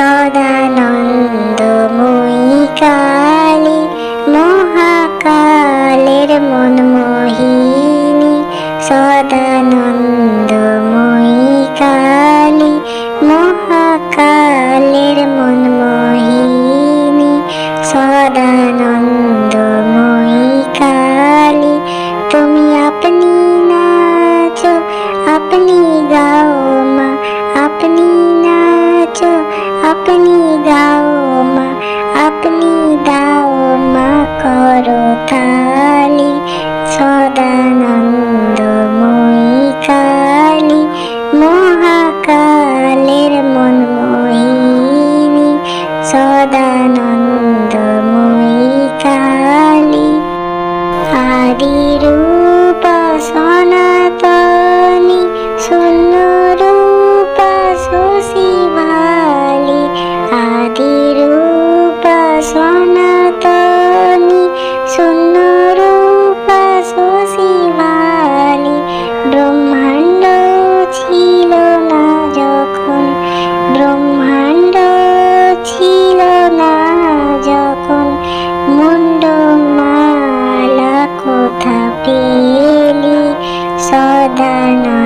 সদানন্দময়ী কালী মহাকালের মন মোহিনী সদানন্দময়ী কালী মহাকালের মন মোহিনী সদানন্দময়ী কালী তুমি আপনি নাচো, আপনি গাও। সদানন্দময়ী কালী আদিরূপ সনাতনী সদানন্দময়ী